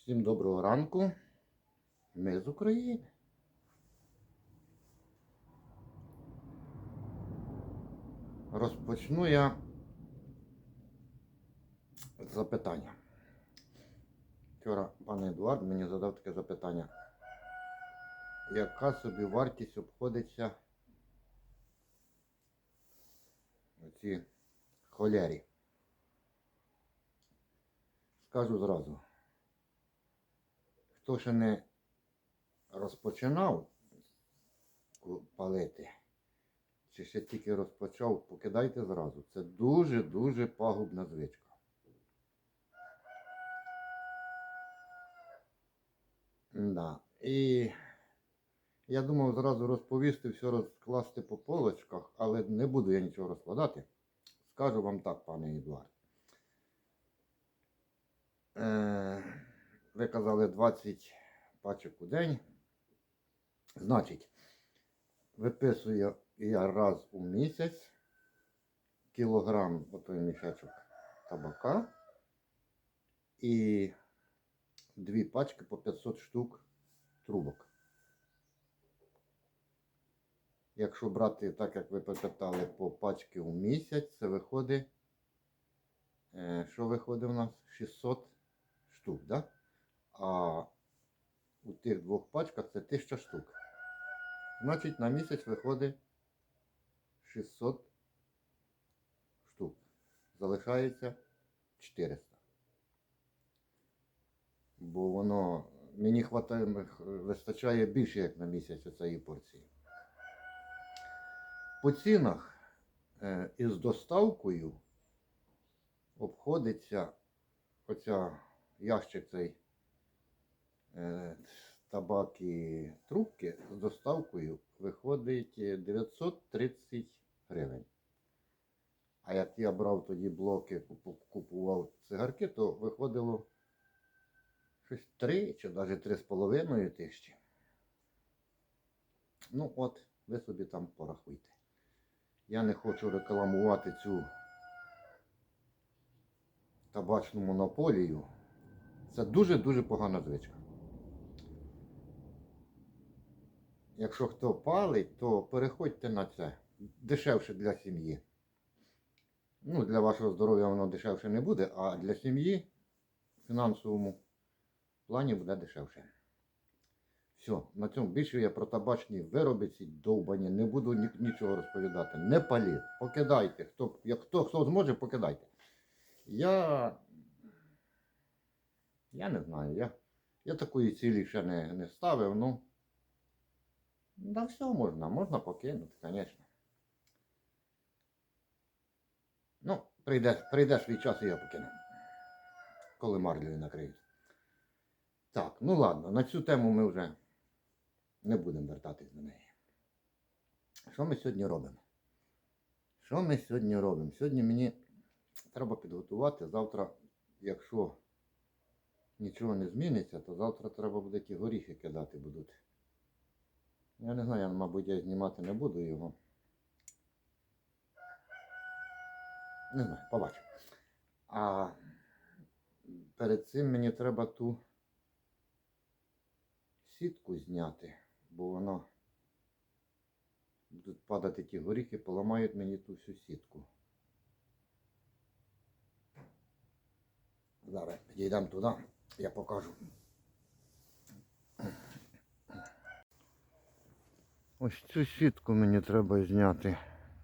Всім доброго ранку. Ми з України. Розпочну я з запитання. Вчора пан Едуард мені задав таке запитання. Яка собі вартість обходиться оці холярі? Скажу зразу. Хто ще не розпочинав палити, чи ще тільки розпочав, покидайте зразу. Це дуже-дуже пагубна звичка. Да. І я думав зразу розповісти, все розкласти по полочках, але не буду я нічого розкладати. Скажу вам так, пане Едуард. Е, ви казали 20 пачок у день. Значить, виписую я раз у місяць кілограм отой мішечок табака і дві пачки по 500 штук трубок. Якщо брати так, як ви попитали, по пачки у місяць, це виходить. е, Що виходить у нас? 600 штук, да? А у тих двох пачках це 1000 штук. Значить, на місяць виходить 600 штук. Залишається 400. Бо воно мені хватає, вистачає більше, як на місяць оцієї порції. По цінах е, із доставкою обходиться оця ящик цей табак і трубки з доставкою виходить е, 930 гривень. А як я брав тоді блоки, купу- купував цигарки, то виходило щось 3 чи навіть 3,5 тисячі. Ну от, ви собі там порахуйте. Я не хочу рекламувати цю табачну монополію. Це дуже-дуже погана звичка. Якщо хто палить, то переходьте на це. Дешевше для сім'ї. Ну, для вашого здоров'я воно дешевше не буде, а для сім'ї в фінансовому плані буде дешевше. Все, на цьому більше я про табачні вироби ці довбані не буду ні- нічого розповідати. Не паліть, покидайте. Хто, як хто, хто зможе, покидайте. Я. Я не знаю. Я, я такої цілі ще не, не ставив, ну. Да все можна, можна покинути, звісно. Ну, прийде, прийде свій час і я покину. Коли марлею накриють. Так, ну ладно, на цю тему ми вже не будемо вертатись до неї. Що ми сьогодні робимо? Що ми сьогодні робимо? Сьогодні мені треба підготувати. Завтра, якщо нічого не зміниться, то завтра треба буде ті горіхи кидати будуть. Я не знаю, мабуть, я знімати не буду його. Не знаю, побачу. А перед цим мені треба ту сітку зняти, бо воно будуть падати ті горіхи, поламають мені ту всю сітку. Зараз підійдемо туди, я покажу. Ось цю сітку мені треба зняти.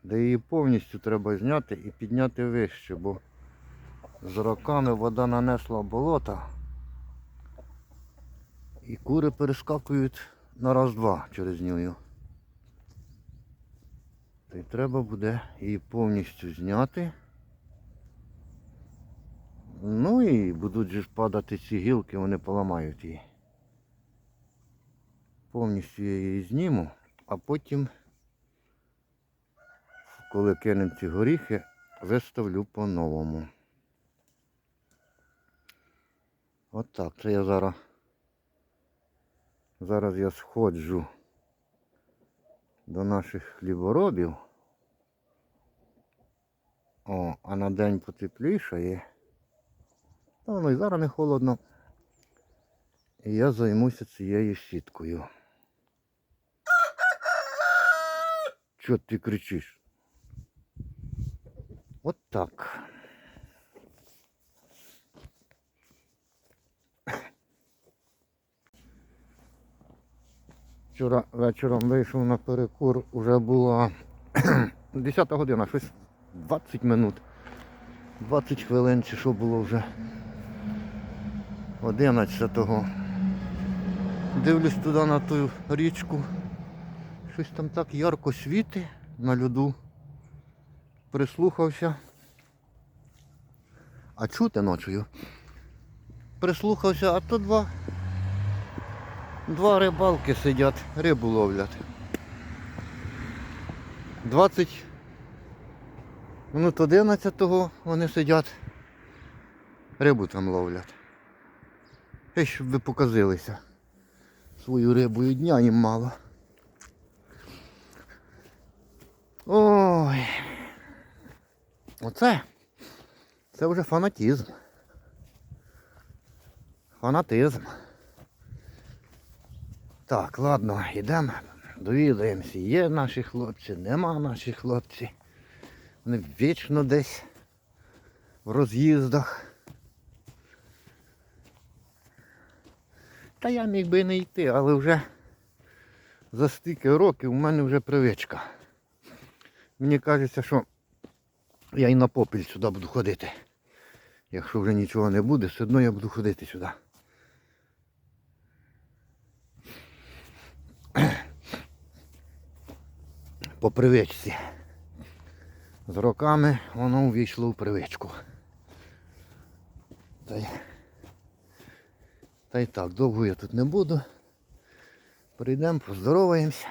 Де її повністю треба зняти і підняти вище, бо з роками вода нанесла болота. І кури перескакують на раз-два через нього. Та й треба буде її повністю зняти. Ну і будуть же падати ці гілки, вони поламають її. Повністю я її зніму, а потім, коли кинемо ці горіхи, виставлю по-новому. От так, це я зараз. Зараз я сходжу до наших хліборобів. О, а на день потеплішає. Воно і зараз не холодно. І я займуся цією сіткою. Чого ти кричиш? От так. Вчора вечором вийшов на перекур, вже була 10 година, щось 20 минут. 20 хвилин чи що було вже 11-го. Дивлюсь туди на ту річку. Щось там так ярко світить на льоду. Прислухався. А чути ночою. Прислухався, а то два. Два рибалки сидять, рибу ловлять. 20 минут 11-го вони сидять, рибу там ловлять. І щоб ви показилися. Свою рибу і дня їм мало. Ой. Оце. Це вже фанатізм. Фанатизм. Так, ладно, йдемо, довідаємося, є наші хлопці, нема наші хлопці. Вони вічно десь в роз'їздах. Та я міг би не йти, але вже за стільки років у мене вже привичка. Мені кажеться, що я і на попіль сюди буду ходити. Якщо вже нічого не буде, все одно я буду ходити сюди. По привичці. З роками воно увійшло в привичку. Та й, та й так, довго я тут не буду. Прийдемо, поздороваємося.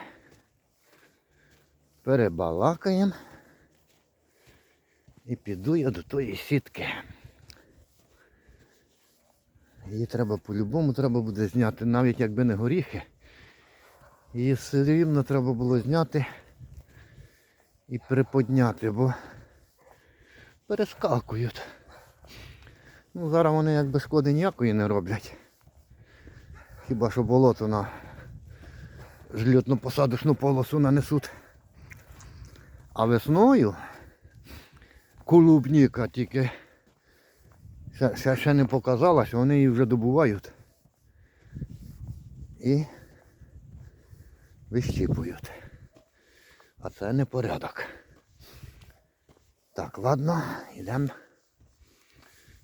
Перебалакаємо. І піду я до тої сітки. Її треба по-любому треба буде зняти, навіть якби не горіхи. Її все рівно треба було зняти і приподняти, бо перескакують. Ну, зараз вони якби шкоди ніякої не роблять. Хіба що болото на жльотно посадочну полосу нанесуть. А весною клубніка тільки ще, ще, ще не показалась, вони її вже добувають. І вищіпують. А це не порядок. Так, ладно, йдемо.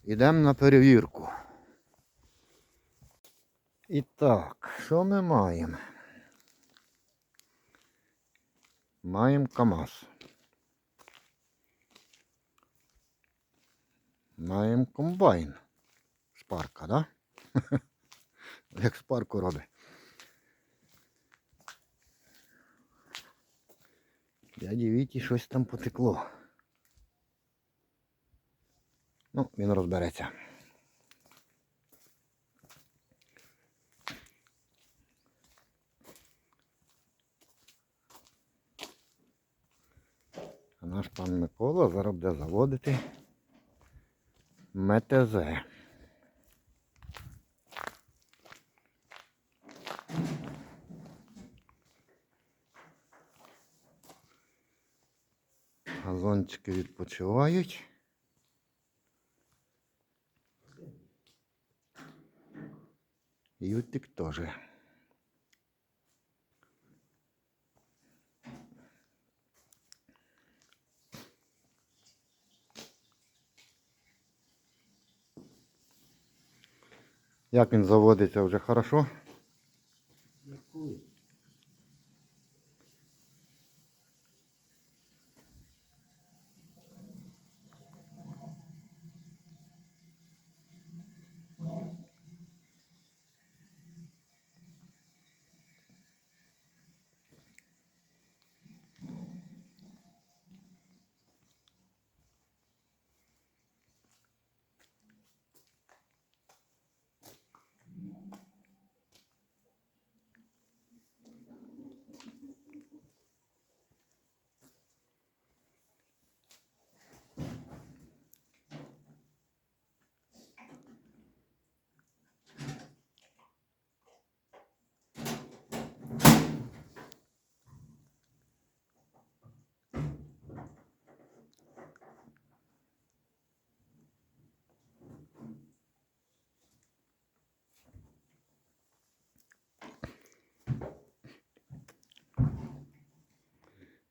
Йдемо на перевірку. І так, що ми маємо? Маємо КАМАЗ. Маємо комбайн. Спарка, да? Як спарку робить. Дяді Віті щось там потекло. Ну, він розбереться. А наш пан Микола зараз буде заводити МТЗ. Газончики відпочивають. Ютик теж. Як він заводиться вже хорошо?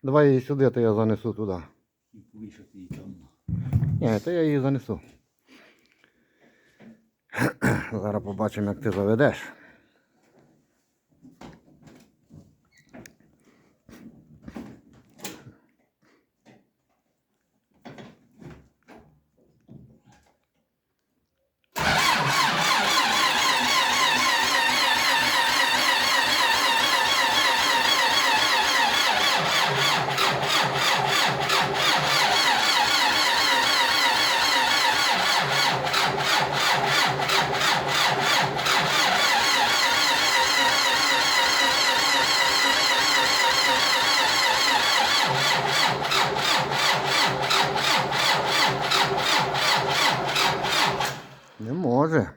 Давай її сюди, то я занесу туди. Повішати її там. Ні, то я її занесу. Зараз побачимо, як ти заведеш. Не може.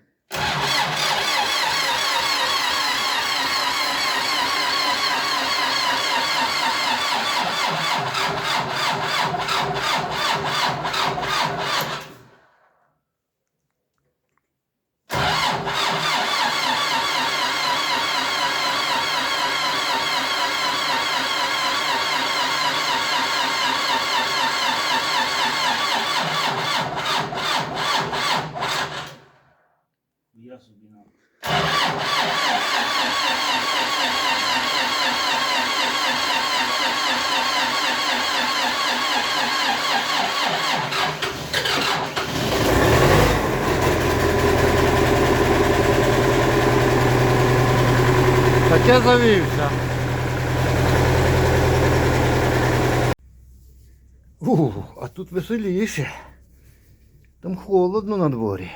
Я собі на. Таке завівся. Ух, а тут веселіше. Там холодно на дворі.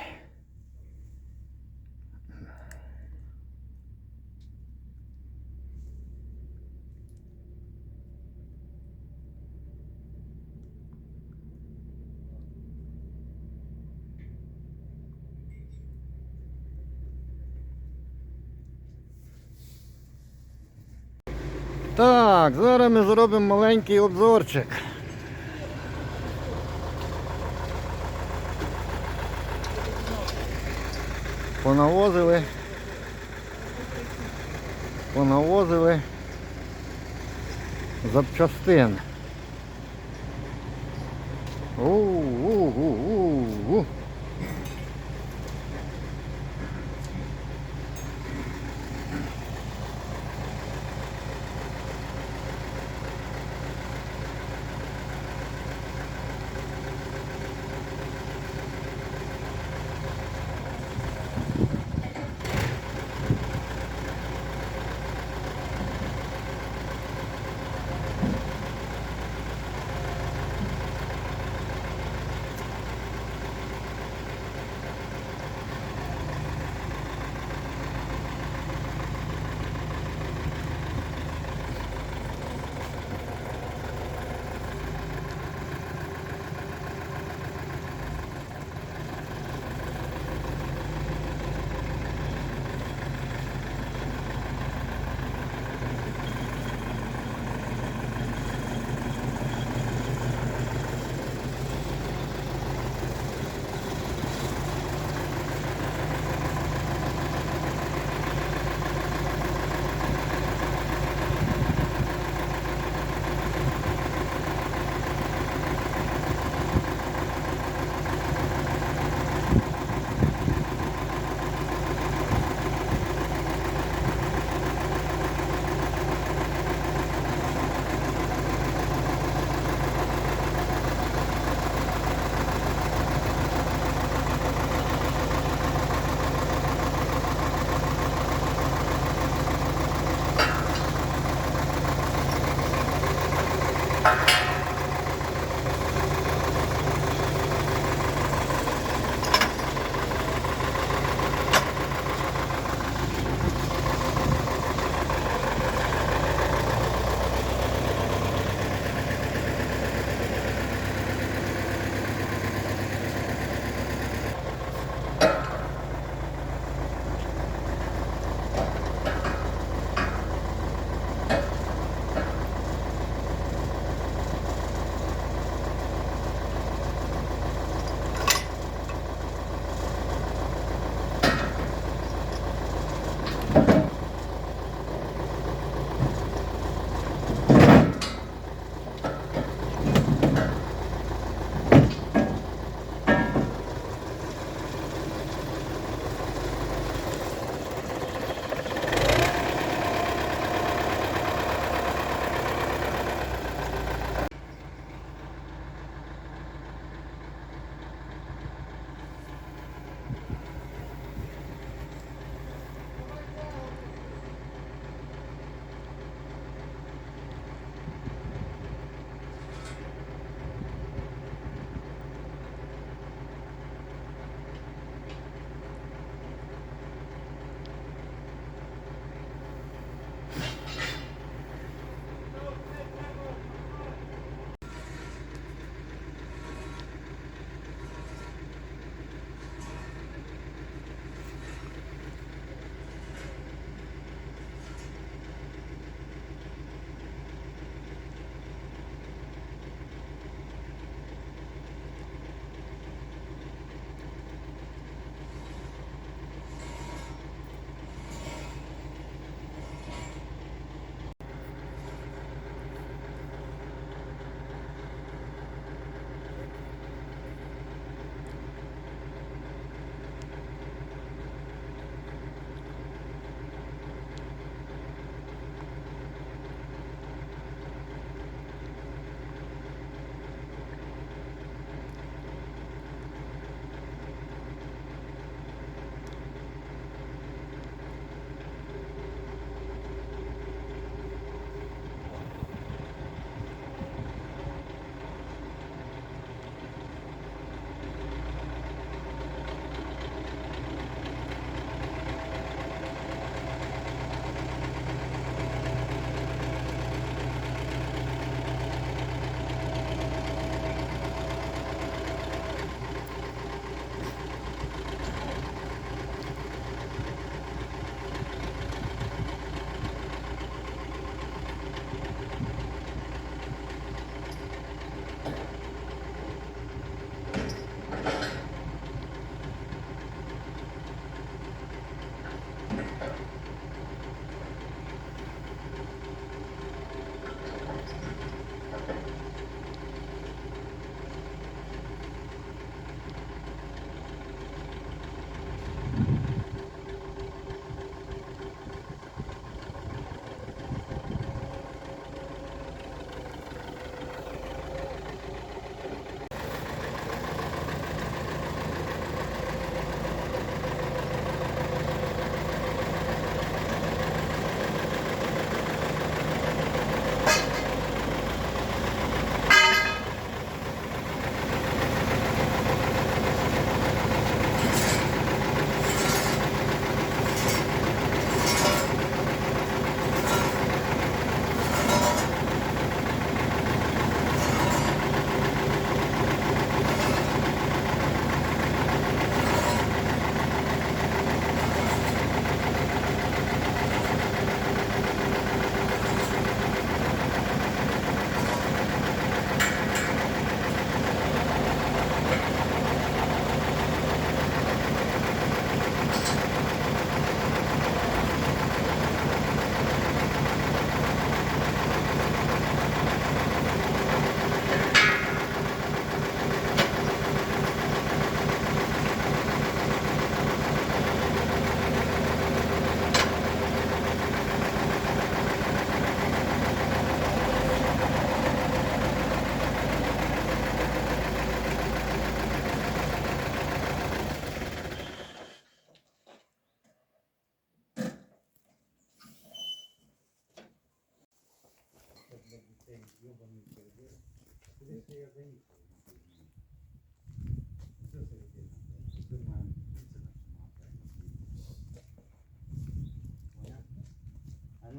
Так, зараз ми зробимо маленький обзорчик. Понавозили. Понавозили запчастин. У-у-у-у-у.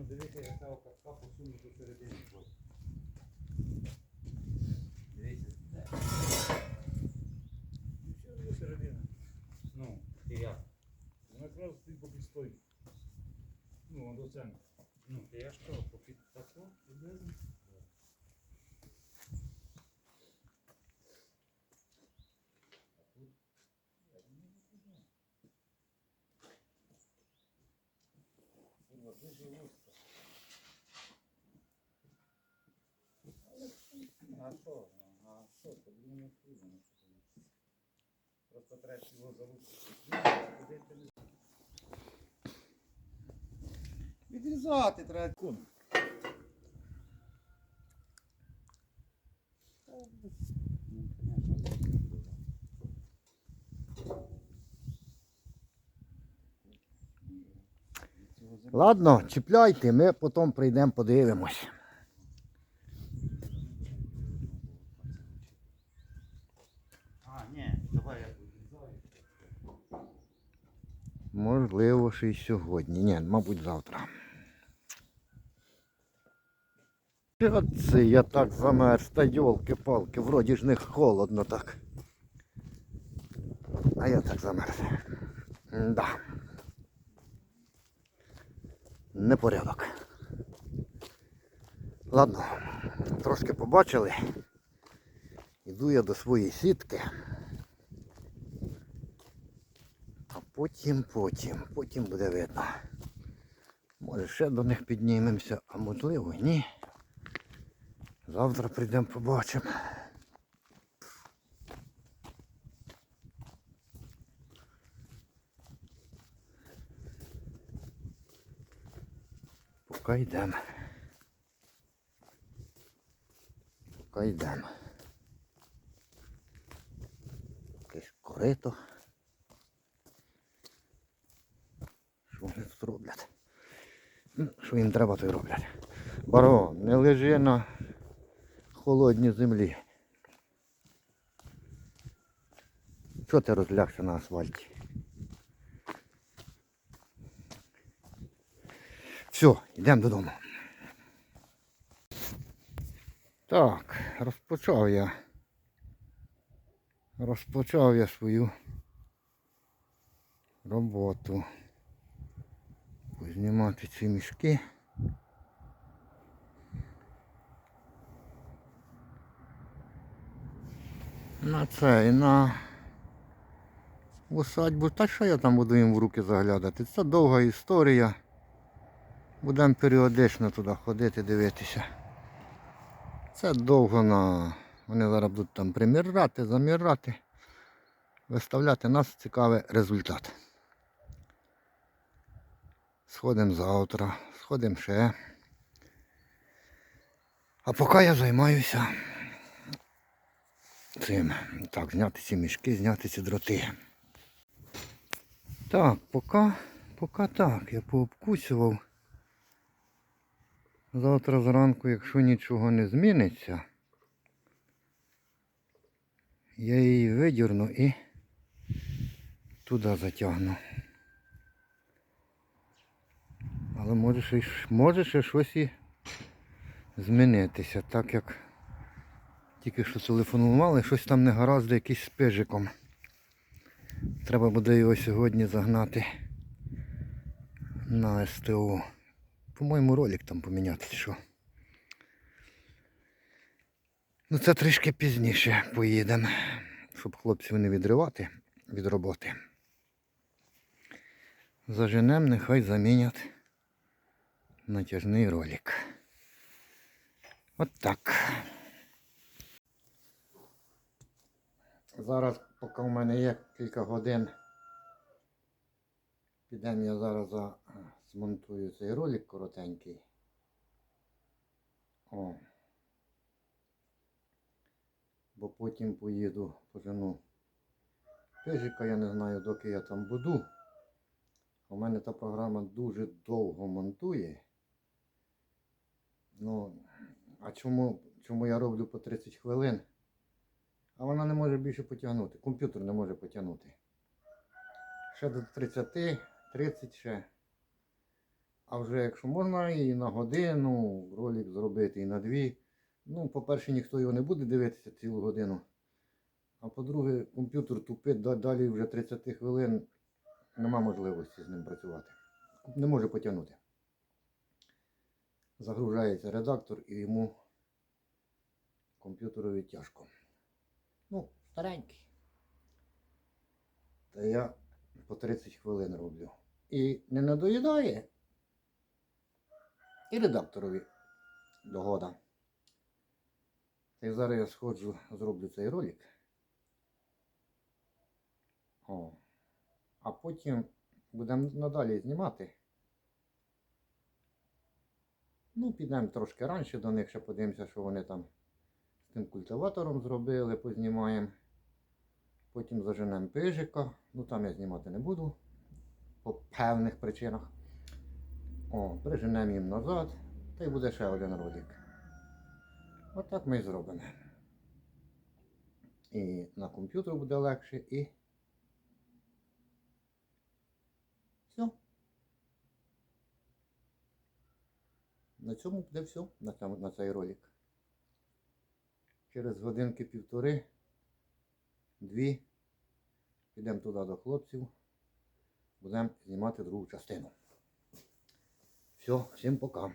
Дивися, яка катка посунута середині. Дивіться. І все середини. Ну, і як? Вона якраз стоїть попід стойку. Ну, до центру. Ну, ти я що, попід тако? Приблизно? Курва, дуже вузько. А що? А що? Не потрібно. Просто треба його заручити. Відрізати треба кун. Ладно, чіпляйте, ми потім прийдемо, подивимось. А, ні, давай я відрізаю. Можливо, ще й сьогодні. Ні, мабуть, завтра. Що це я так замерз, та йолки-палки, вроді ж не холодно так. А я так замерз. Да. Непорядок. Ладно, трошки побачили. Іду я до своєї сітки. А потім, потім, потім буде видно. Може ще до них піднімемося, а можливо ні. Завтра прийдемо побачимо. Поки йдемо. Поки йдемо. Якесь корито. Що вони тут роблять? Ну, Що їм треба, то й роблять. Баро, не лежи на холодній землі. Чого ти розлягся на асфальті? Все, йдемо додому. Так, розпочав я. Розпочав я свою роботу. Знімати ці мішки. На це і на усадьбу. Та що я там буду їм в руки заглядати? Це довга історія. Будемо періодично туди ходити, дивитися. Це довго на. Вони зараз будуть там приміряти, заміряти, виставляти. Нас цікавий результат. Сходимо завтра, сходимо ще. А поки я займаюся цим. Так, зняти ці мішки, зняти ці дроти. Так, поки, поки так, я пообкусював. Завтра зранку, якщо нічого не зміниться, я її видірну і туди затягну. Але може ще, може ще щось і змінитися, так як тільки що телефонували, щось там не гаразд якийсь з пижиком. Треба буде його сьогодні загнати на СТО. По-моєму, ролик там поміняти що. Ну це трішки пізніше поїдемо, щоб хлопців не відривати від роботи. Заженем, нехай замінять натяжний ролик. От так. Зараз, поки в мене є кілька годин, підемо я зараз за... змонтую цей ролик коротенький. О. Бо потім поїду пожену пижика, я не знаю, доки я там буду. У мене та програма дуже довго монтує. Ну, а чому чому я роблю по 30 хвилин. А вона не може більше потягнути. Комп'ютер не може потягнути. Ще до 30, 30 ще. А вже якщо можна і на годину ролик зробити, і на дві. Ну, по-перше, ніхто його не буде дивитися цілу годину. А по-друге, комп'ютер тупить далі вже 30 хвилин. Нема можливості з ним працювати. Не може потягнути. Загружається редактор і йому комп'ютерові тяжко. Ну, старенький. Та я по 30 хвилин роблю. І не надоїдає. І редакторові догода. Й зараз я сходжу, зроблю цей ролик. О. А потім будемо надалі знімати. Ну, підемо трошки раніше до них, ще подивимося, що вони там з тим культиватором зробили, познімаємо. Потім заженемо пижика. Ну там я знімати не буду. По певних причинах. О, приженемо їм назад. Та й буде ще один ролик. Отак ми і зробимо. І на комп'ютер буде легше, і. Все. На цьому буде все на, цей ролик. Через годинки півтори, дві, підемо туди до хлопців, будемо знімати другу частину. Все, всім пока.